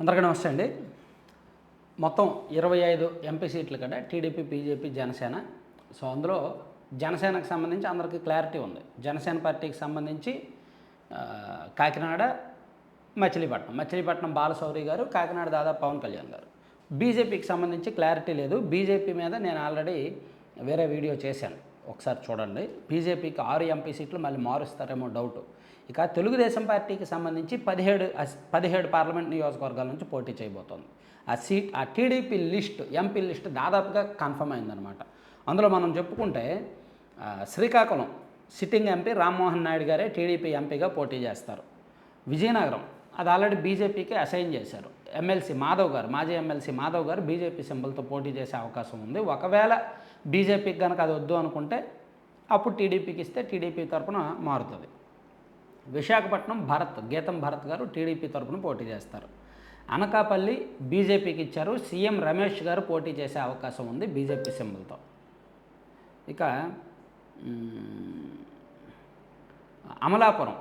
అందరికీ నమస్తే అండి. మొత్తం ఇరవై ఐదు ఎంపీ సీట్లు కదా టీడీపీ బీజేపీ జనసేన. సో అందులో జనసేనకు సంబంధించి అందరికీ క్లారిటీ ఉంది. జనసేన పార్టీకి సంబంధించి కాకినాడ మచిలీపట్నం. మచిలీపట్నం బాలశౌరి గారు కాకినాడ దాదాపు పవన్ కళ్యాణ్ గారు. బీజేపీకి సంబంధించి క్లారిటీ లేదు. బీజేపీ మీద నేను ఆల్రెడీ వేరే వీడియో చేశాను. ఒకసారి చూడండి. బీజేపీకి ఆరు ఎంపీ సీట్లు మళ్ళీ మారుస్తారేమో డౌట్. ఇక తెలుగుదేశం పార్టీకి సంబంధించి పదిహేడు పదిహేడు పార్లమెంట్ నియోజకవర్గాల నుంచి పోటీ చేయబోతోంది. ఆ సీట్ ఆ టీడీపీ లిస్ట్ ఎంపీ లిస్ట్ దాదాపుగా కన్ఫర్మ్ అయిందనమాట అందులో మనం చెప్పుకుంటే శ్రీకాకుళం సిట్టింగ్ ఎంపీ రామ్మోహన్ నాయుడు గారే టీడీపీ ఎంపీగా పోటీ చేస్తారు. విజయనగరం అది ఆల్రెడీ బీజేపీకి అసైన్ చేశారు. ఎమ్మెల్సీ మాధవ్ గారు మాజీ ఎమ్మెల్సీ మాధవ్ గారు బీజేపీ సింబల్తో పోటీ చేసే అవకాశం ఉంది. ఒకవేళ బీజేపీకి కనుక అది వద్దు అనుకుంటే అప్పుడు టీడీపీకి ఇస్తే టీడీపీ తరఫున మారుతుంది. విశాఖపట్నం భరత్ గీతం భరత్ గారు టీడీపీ తరపున పోటీ చేస్తారు. అనకాపల్లి బీజేపీకి ఇచ్చారు. సీఎం రమేష్ గారు పోటీ చేసే అవకాశం ఉంది బీజేపీ సింబల్తో. ఇక అమలాపురం.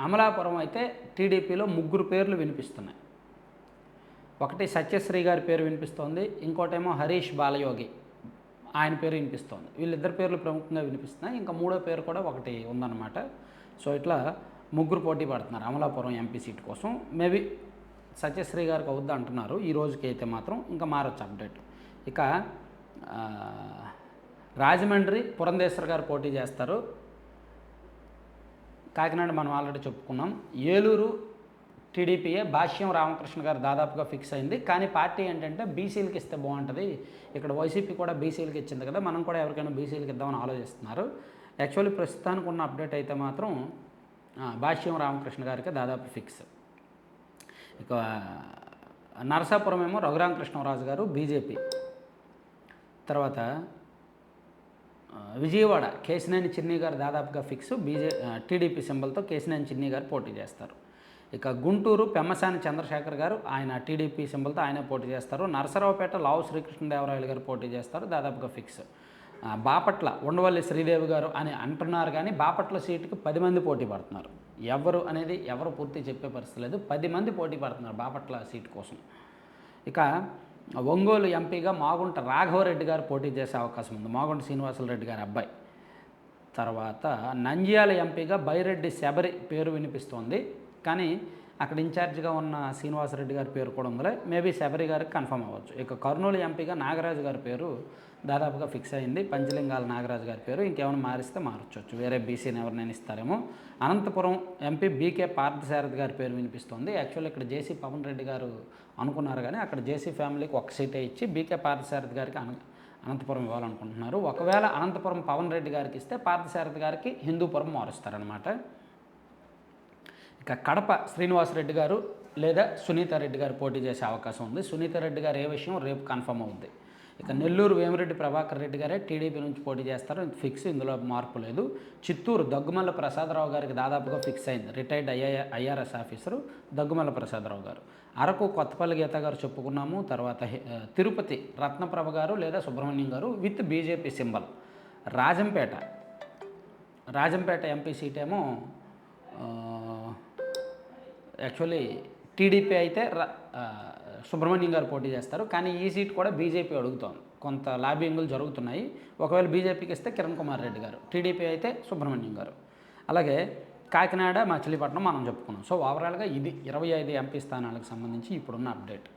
అమలాపురం అయితే టీడీపీలో ముగ్గురు పేర్లు వినిపిస్తున్నాయి. ఒకటి సత్యశ్రీ గారి పేరు వినిపిస్తోంది. ఇంకోటేమో హరీష్ బాలయోగి ఆయన పేరు వినిపిస్తోంది. వీళ్ళిద్దరు పేర్లు ప్రముఖంగా వినిపిస్తున్నాయి. ఇంకా మూడో పేరు కూడా ఒకటి ఉందన్నమాట. సో ఇట్లా ముగ్గురు పోటీ పడుతున్నారు. అమలాపురం ఎంపీ సీట్ కోసం. మేబీ సత్యశ్రీ గారికి అవుద్ది అంటున్నారు. ఈ రోజుకి అయితే మాత్రం ఇంకా మారొచ్చు అప్డేట్. ఇక రాజమండ్రి పురంధేశ్వర్ గారు పోటీ చేస్తారు. కాకినాడ మనం ఆల్రెడీ చెప్పుకున్నాం. ఏలూరు టీడీపీఏ భాష్యం రామకృష్ణ గారు దాదాపుగా ఫిక్స్ అయింది. కానీ పార్టీ ఏంటంటే బీసీలకి ఇస్తే బాగుంటుంది. ఇక్కడ వైసీపీ కూడా బీసీలకి ఇచ్చింది కదా మనం కూడా ఎవరికైనా బీసీలకి ఇద్దామని ఆలోచిస్తున్నారు. యాక్చువల్లీ ప్రస్తుతానికి ఉన్న అప్డేట్ అయితే మాత్రం భాష్యం రామకృష్ణ గారికి దాదాపు ఫిక్స్. ఇక నరసాపురం ఏమో రఘురామకృష్ణరాజు గారు బీజేపీ. తర్వాత విజయవాడ కేసినేని చిన్ని గారు దాదాపుగా ఫిక్స్. బీజే టీడీపీ సింబల్తో కేసినేని చిన్ని గారు పోటీ చేస్తారు. ఇక గుంటూరు పెమ్మసాని చంద్రశేఖర్ గారు ఆయన టీడీపీ సింబల్తో ఆయనే పోటీ చేస్తారు. నరసరావుపేట లావు శ్రీకృష్ణదేవరాయలు గారు పోటీ చేస్తారు. దాదాపుగా ఫిక్స్. బాపట్ల ఉండవల్లి శ్రీదేవి గారు అని అంటున్నారు కానీ బాపట్ల సీటుకి పది మంది పోటీ పడుతున్నారు. ఎవరు అనేది ఎవరు పూర్తి చెప్పే పరిస్థితి లేదు. పది మంది పోటీ పడుతున్నారు బాపట్ల సీటు కోసం. ఇక ఒంగోలు ఎంపీగా మాగుంట రాఘవరెడ్డి గారు పోటీ చేసే అవకాశం ఉంది. మాగుంట శ్రీనివాసరెడ్డి గారి అబ్బాయి. తర్వాత నంద్యాల ఎంపీగా బైరెడ్డి శబరి పేరు వినిపిస్తోంది. కానీ అక్కడ ఇన్ఛార్జ్గా ఉన్న శ్రీనివాసరెడ్డి గారి పేరు కూడా ఉందిలే. మేబీ శబరి గారికి కన్ఫర్మ్ అవ్వచ్చు. ఇక కర్నూలు ఎంపీగా నాగరాజు గారి పేరు దాదాపుగా ఫిక్స్ అయింది. పంచలింగాల నాగరాజు గారి పేరు ఇంకేమైనా మారిస్తే మార్చవచ్చు వేరే బీసీని ఎవరినైనా ఇస్తారేమో. అనంతపురం ఎంపీ బీకే పార్థసారథి గారి పేరు వినిపిస్తోంది. యాక్చువల్ ఇక్కడ జేసీ పవన్ రెడ్డి గారు అనుకున్నారు కానీ అక్కడ జేసీ ఫ్యామిలీకి ఒక సీటే ఇచ్చి బీకే పార్థసారథి గారికి అన అనంతపురం ఇవ్వాలనుకుంటున్నారు. ఒకవేళ అనంతపురం పవన్ రెడ్డి గారికి ఇస్తే పార్థసారథి గారికి హిందూపురం మారుస్తారనమాట ఇక కడప శ్రీనివాసరెడ్డి గారు లేదా సునీతారెడ్డి గారు పోటీ చేసే అవకాశం ఉంది. సునీత రెడ్డి గారు ఏ విషయం రేపు కన్ఫర్మ్ అవుతుంది ఇక నెల్లూరు వేమిరెడ్డి ప్రభాకర్ రెడ్డి గారే టీడీపీ నుంచి పోటీ చేస్తారు. ఫిక్స్ ఇందులో మార్పు లేదు. చిత్తూరు దగ్గుమల్ల ప్రసాదరావు గారికి దాదాపుగా ఫిక్స్ అయింది. Retired I I IRS officer Daggumalla Prasadarao గారు. అరకు కొత్తపల్లి గీత గారు చెప్పుకున్నాము. తర్వాత తిరుపతి రత్నప్రభ గారు లేదా సుబ్రహ్మణ్యం గారు with BJP symbol. Rajampet Rajampet MP seat ఏమో యాక్చువల్లీ టీడీపీ అయితే సుబ్రహ్మణ్యం గారు పోటీ చేస్తారు. కానీ ఈ సీట్ కూడా బీజేపీ అడుగుతోంది. కొంత లాబింగులు జరుగుతున్నాయి. ఒకవేళ బీజేపీకి ఇస్తే కిరణ్ కుమార్ రెడ్డి గారు టీడీపీ అయితే సుబ్రహ్మణ్యం గారు. అలాగే కాకినాడ మచిలీపట్నం మనం చెప్పుకున్నాం. సో ఓవరాల్గా ఇది ఇరవై ఐదు ఎంపీ స్థానాలకు సంబంధించి ఇప్పుడున్న అప్డేట్.